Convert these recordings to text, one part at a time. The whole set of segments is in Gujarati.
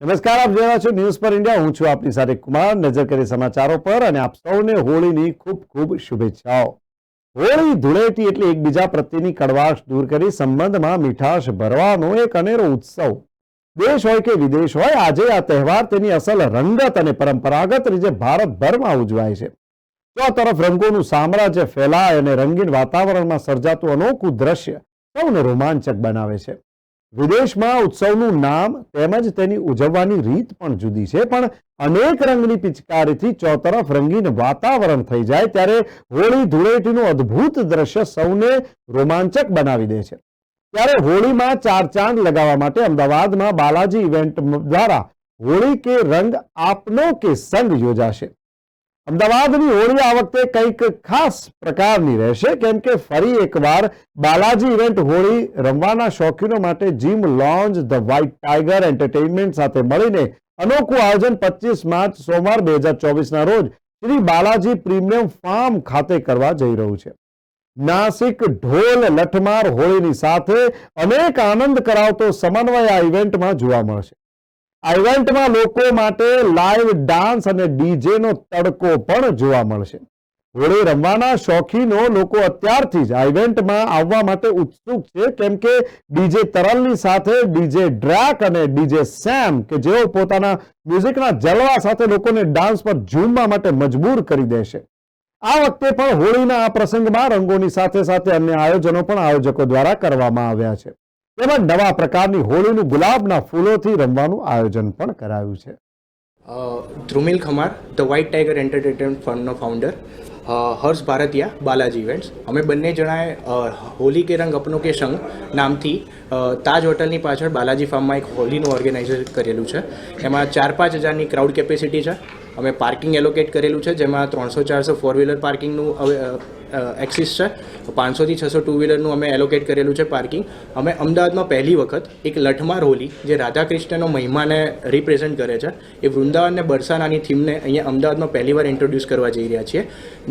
નમસ્કાર, આપ જોઈ છો ન્યૂઝ પર ઇન્ડિયા હું છું આપની સાથે કુમાર. નજર કરી સમાચારો પર અને આપ સૌને હોળીની ખૂબ ખૂબ શુભેચ્છાઓ. હોળી ધૂળેટી એટલે એકબીજા પ્રત્યેની કડવાશ દૂર કરી સંબંધમાં મીઠાશ ભરવાનો એક અનેરો ઉત્સવ. દેશ હોય કે વિદેશ હોય, આજે આ તહેવાર તેની અસલ રંગત અને પરંપરાગત રીતે ભારતભરમાં ઉજવાય છે. તો તરફ રંગોનું સામ્રાજ્ય ફેલાય અને રંગીન વાતાવરણમાં સર્જાતું અનોખું દ્રશ્ય સૌને રોમાંચક બનાવે છે. વિદેશમાં ઉત્સવનું નામ તેમજ તેની ઉજવવાની રીત પણ જુદી છે. પણ અનેક રંગની પિચકારીથી ચોતરફ રંગીન વાતાવરણ થઈ જાય ત્યારે હોળી ધૂળેટીનું અદ્ભુત દ્રશ્ય સૌને રોમાંચક બનાવી દે છે. ત્યારે હોળીમાં ચાર ચાંદ લગાવવા માટે અમદાવાદમાં બાલાજી ઇવેન્ટ દ્વારા હોળી કે રંગ આપનો કે સંગ યોજાશે. અમદાવાદની હોળી આ વખતે કંઈક ખાસ પ્રકારની રહેશે, કેમ કે ફરી એકવાર બાલાજી ઇવેન્ટ હોળી રમવાના શોખીનો માટે gym, lounge, the white tiger entertainment સાથે મળીને અનોખું આયોજન પચીસ માર્ચ સોમવાર બે હજાર ચોવીસના રોજ શ્રી બાલાજી પ્રીમિયમ ફાર્મ ખાતે કરવા જઈ રહ્યું છે. નાસિક ઢોલ લઠમાર હોળીની સાથે અનેક આનંદ કરાવતો સમન્વય આ ઇવેન્ટમાં જોવા મળશે. આ ઇવેન્ટમાં લોકો માટે લાઈવ ડાન્સ અને ડીજેનો તડકો પણ જોવા મળશે. હોળી રમવાના શોખીનો લોકો અત્યારથી જ આ ઇવેન્ટમાં આવવા માટે ઉત્સુક છે, કેમ કે ડીજે તરલની સાથે ડીજે ડ્રેક અને ડીજે સેમ, કે જેઓ પોતાના મ્યુઝિકના જલવા સાથે લોકોને ડાન્સ પર ઝૂમવા માટે મજબૂર કરી દેશે આ વખતે પણ હોળીના આ પ્રસંગમાં રંગોની સાથે સાથે અન્ય આયોજનો પણ આયોજકો દ્વારા કરવામાં આવ્યા છે. તેમજ નવા પ્રકારની હોળીનું ગુલાબના ફૂલોથી રમવાનું આયોજન પણ કરાયું છે. Dhrumil Khamar, the white tiger entertainment ફંડનો founder Harsh Bharatiya, Balaji events. અમે બંને જણાએ હોલી કે રંગ અપનો કે સંગ નામથી તાજ હોટલની પાછળ બાલાજી ફાર્મમાં એક હોલીનું ઓર્ગેનાઇઝર કરેલું છે. એમાં ચાર પાંચ હજારની ક્રાઉડ કેપેસિટી છે. અમે પાર્કિંગ એલોકેટ કરેલું છે, જેમાં ત્રણસો ચારસો ફોર વ્હીલર પાર્કિંગનું એક્સિસ છે. પાંચસોથી છસો ટુ વ્હીલરનું અમે એલોકેટ કરેલું છે પાર્કિંગ અમે અમદાવાદમાં પહેલી વખત એક લઠમાર હોલી જે રાધા કૃષ્ણનો મહિમાને રિપ્રેઝેન્ટ કરે છે, એ વૃંદાવન ને બરસાનાની થીમને અહીંયા અમદાવાદમાં પહેલી વાર ઇન્ટ્રોડ્યુસ કરવા જઈ રહ્યા છીએ.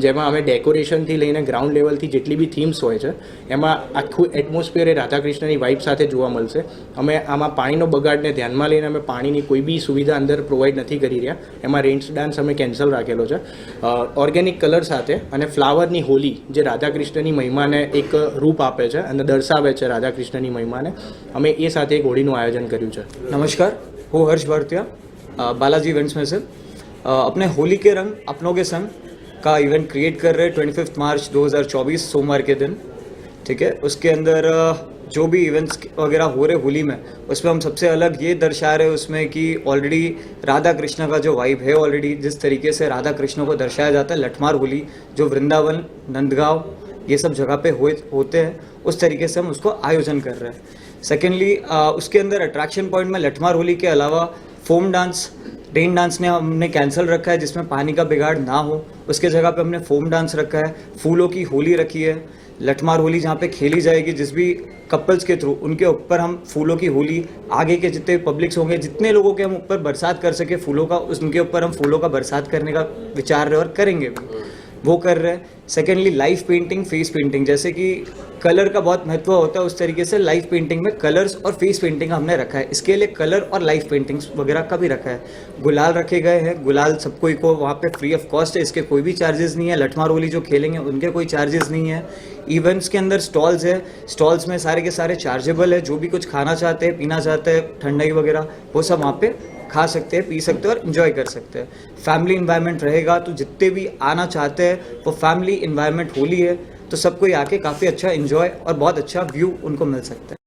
જેમાં અમે ડેકોરેશનથી લઈને ગ્રાઉન્ડ લેવલથી જેટલી બી થીમ્સ હોય છે, એમાં આખું એટમોસ્ફિયર એ રાધા કૃષ્ણની વાઇબ સાથે જોવા મળશે. અમે આમાં પાણીનો બગાડને ધ્યાનમાં લઈને અમે પાણીની કોઈ બી સુવિધા અંદર પ્રોવાઈડ નથી કરી રહ્યા. એમાં રેન્સ ડાન્સ અમે કેન્સલ રાખેલો છે. ઓર્ગેનિક કલર સાથે અને ફ્લાવરની હોલી જે રાધા કૃષ્ણની મહિમાને એક રૂપ આપે છે અને દર્શાવે છે રાધા કૃષ્ણની મહિમાને અમે એ સાથે એક હોળીનું આયોજન કર્યું છે नमस्कार हूँ हर्ष भारतिया अ, बालाजी इवेंट्स में से अ, अपने होली के रंग अपनों के संग का इवेंट क्रिएट कर रहे हैं ट्वेंटी फिफ्थ मार्च 2024 सोमवार के दिन ठीक है उसके अंदर अ, जो भी इवेंट्स वगैरह हो रहे होली में उसमें हम सबसे अलग ये दर्शा रहे हैं उसमें कि ऑलरेडी राधा कृष्ण का जो वाइब है ऑलरेडी जिस तरीके से राधा कृष्ण को दर्शाया जाता है लठमार होली जो वृंदावन नंदगांव ये सब जगह पे हो, होते हैं उस तरीके से हम उसको आयोजन कर रहे हैं। सेकेंडली उसके अंदर अट्रैक्शन पॉइंट में लठमार होली के अलावा फोम डांस रेन डांस ने हमने कैंसिल रखा है जिसमें पानी का बिगाड़ ना हो। उसके जगह पे हमने फोम डांस रखा है, फूलों की होली रखी है, लठमार होली जहाँ पे खेली जाएगी, जिस भी कपल्स के थ्रू, उनके ऊपर हम फूलों की होली, आगे के जितने पब्लिक्स होंगे, जितने लोगों के हम ऊपर बरसात कर सके फूलों का उनके ऊपर हम फूलों का बरसात करने का विचार और करेंगे। वो कर रहे हैं। Secondly live painting face painting जैसे कि कलर का बहुत महत्व होता है उस तरीके से लाइव पेंटिंग में कलर्स और फेस पेंटिंग हमने रखा है। इसके लिए कलर और लाइव पेंटिंग्स वगैरह का भी रखा है। गुलाल रखे गए हैं। गुलाल सब कोई को वहाँ पे फ्री ऑफ़ कॉस्ट है। इसके कोई भी चार्जेस नहीं है। लठमार रोली जो खेलेंगे, उनके कोई चार्जेस नहीं है। इवेंट्स के अंदर स्टॉल्स है। स्टॉल्स में सारे के सारे चार्जेबल है। जो भी कुछ खाना चाहते हैं, पीना चाहते हैं, ठंडाई वगैरह, वो सब वहाँ पे खा सकते हैं, पी सकते हैं और इन्जॉय कर सकते हैं। फैमिली इन्वायरमेंट रहेगा तो जितने भी आना चाहते हैं, वो फैमिली इन्वायरमेंट होली है तो सबको आके काफ़ी अच्छा इन्जॉय और बहुत अच्छा व्यू उनको मिल सकता है।